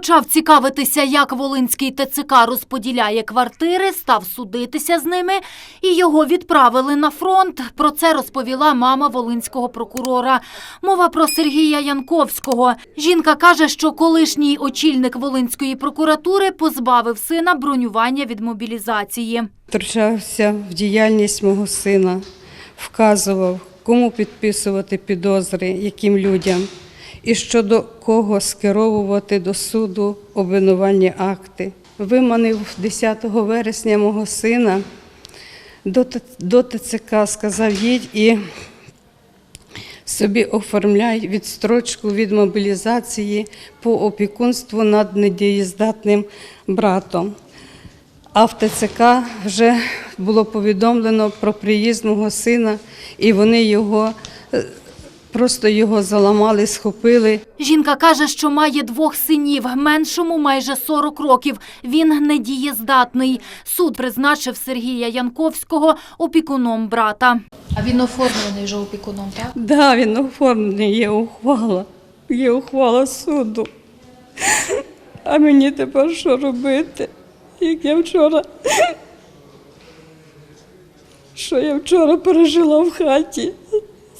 почав цікавитися, як Волинський ТЦК розподіляє квартири, став судитися з ними, і його відправили на фронт. Про це розповіла мама волинського прокурора. Мова про Сергія Янковського. Жінка каже, що колишній очільник Волинської прокуратури позбавив сина бронювання від мобілізації. втручався в діяльність мого сина, вказував, кому підписувати підозри, яким людям, і щодо кого скеровувати до суду обвинувальні акти. Виманив 10 вересня мого сина до, ТЦК, сказав, їдь і собі оформляй відстрочку від мобілізації по опікунству над недієздатним братом. А в ТЦК вже було повідомлено про приїзд мого сина, і вони його е, просто його заламали, схопили. Жінка каже, що має двох синів, меншому майже 40 років. Він недієздатний. Суд призначив Сергія Янковського опікуном брата. А він оформлений вже опікуном, так? Да, він оформлений, є ухвала, є ухвала суду. А мені тепер що робити? Як я вчора. Що я вчора пережила в хаті?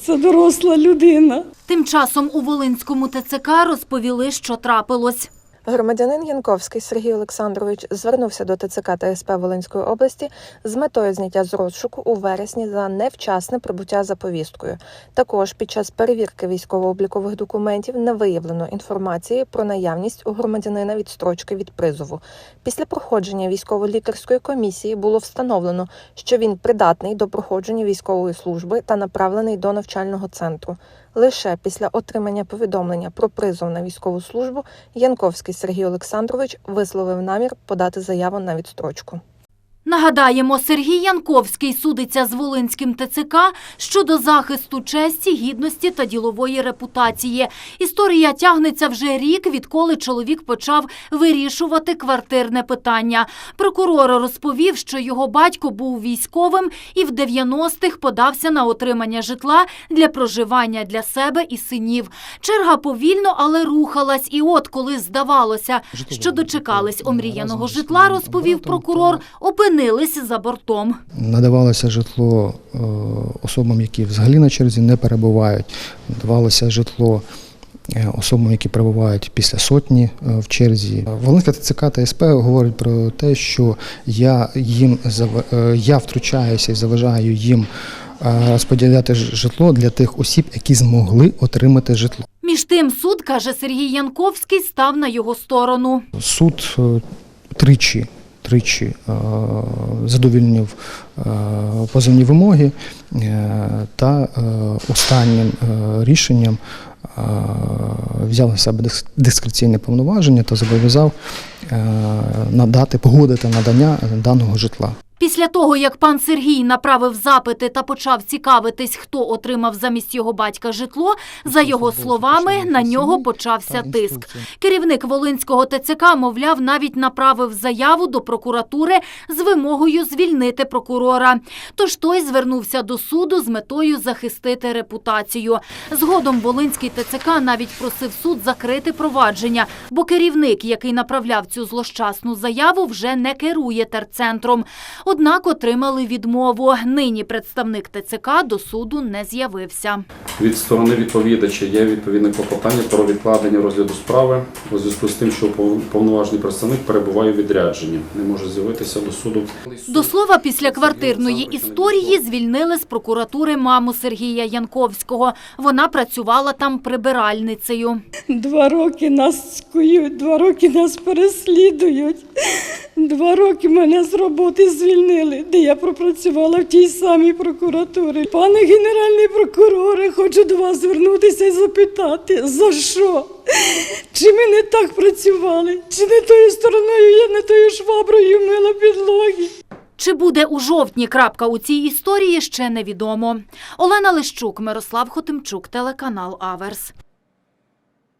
Це доросла людина. Тим часом у Волинському ТЦК розповіли, що трапилось. Громадянин Янковський Сергій Олександрович звернувся до ТЦК та СП Волинської області з метою зняття з розшуку у вересні за невчасне прибуття за повісткою. Також під час перевірки військово-облікових документів не виявлено інформації про наявність у громадянина відстрочки від призову. Після проходження військово-лікарської комісії було встановлено, що він придатний до проходження військової служби та направлений до навчального центру. Лише після отримання повідомлення про призов на військову службу Янковський Сергій Олександрович висловив намір подати заяву на відстрочку. Нагадаємо, Сергій Янковський судиться з Волинським ТЦК щодо захисту честі, гідності та ділової репутації. Історія тягнеться вже рік, відколи чоловік почав вирішувати квартирне питання. Прокурор розповів, що його батько був військовим і в 90-х подався на отримання житла для проживання для себе і синів. Черга повільно, але рухалась. І от, коли здавалося, що дочекались омріяного житла, розповів прокурор, опинились за бортом. Надавалося житло е, особам, які взагалі на черзі не перебувають. Надавалося житло е, особам, які перебувають після сотні е, в черзі. Волинська ТЦК та СП говорить про те, що я їм я втручаюся і заважаю їм розподіляти житло для тих осіб, які змогли отримати житло. Між тим, суд, каже Сергій Янковський, став на його сторону. Суд тричі, тричі е, задовільнив е, позовні вимоги е, та останнім рішенням взяв на себе дис- дискреційне повноваження та зобов'язав надати, погодити надання даного житла. Після того, як пан Сергій направив запити та почав цікавитись, хто отримав замість його батька житло, за його словами, на нього почався тиск. Керівник Волинського ТЦК, мовляв, навіть направив заяву до прокуратури з вимогою звільнити прокурора. Тож той звернувся до суду з метою захистити репутацію. Згодом Волинський ТЦК навіть просив суд закрити провадження, бо керівник, який направляв цю злощасну заяву, вже не керує терцентром. Однак отримали відмову. Нині представник ТЦК до суду не з'явився. Від сторони відповідача є відповідне клопотання про відкладення розгляду справи у зв'язку з тим, що пов- повноважний представник перебуває у відрядженні, не може з'явитися до суду. До слова, після квартирної історії звільнили з прокуратури маму Сергія Янковського. Вона працювала там прибиральницею. Два роки нас скують, два роки нас переслідують. Два роки мене з роботи звільнили, де я пропрацювала в тій самій прокуратурі. Пане генеральний прокуроре, хочу до вас звернутися і запитати, за що? Чи ми не так працювали? Чи не тою стороною я не тою шваброю мила підлоги? Чи буде у жовтні крапка у цій історії, ще невідомо. Олена Лищук, Мирослав Хотимчук, телеканал Аверс.